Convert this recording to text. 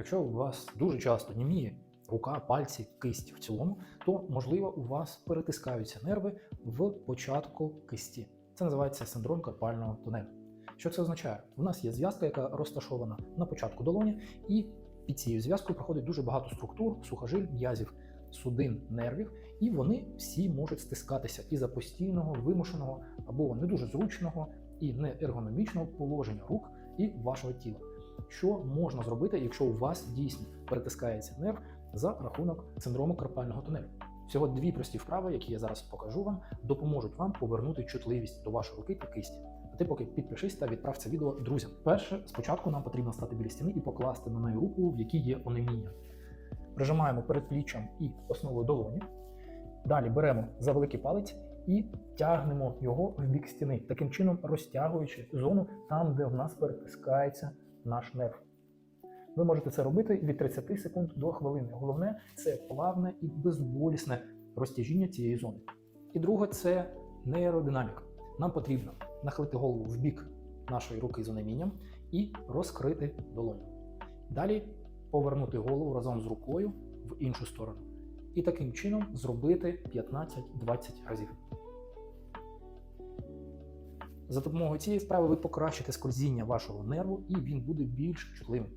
Якщо у вас дуже часто німіє рука, пальці, кисть в цілому, то можливо у вас перетискаються нерви в початку кисті. Це називається синдром карпального тунелю. Що це означає? У нас є зв'язка, яка розташована на початку долоні, і під цією зв'язкою проходить дуже багато структур, сухожиль, м'язів, судин, нервів, і вони всі можуть стискатися із-за постійного, вимушеного або не дуже зручного і не ергономічного положення рук і вашого тіла. Що можна зробити, якщо у вас дійсно перетискається нерв за рахунок синдрому карпального тунелю? Всього дві прості вправи, які я зараз покажу вам, допоможуть вам повернути чутливість до вашої руки та кисті. А ти поки підпишись та відправ це відео друзям. Перше, спочатку нам потрібно стати біля стіни і покласти на неї руку, в якій є онеміння. Прижимаємо передпліччям і основою долоні. Далі беремо за великий палець і тягнемо його в бік стіни, таким чином розтягуючи зону там, де в нас перетискається наш нерв. Ви можете це робити від 30 секунд до хвилини. Головне це плавне і безболісне розтяжіння цієї зони. І друге це нейродинаміка. Нам потрібно нахилити голову в бік нашої руки з онемінням і розкрити долоню. Далі повернути голову разом з рукою в іншу сторону. І таким чином зробити 15-20 разів. За допомогою цієї вправи ви покращите скользіння вашого нерву і він буде більш чутливим.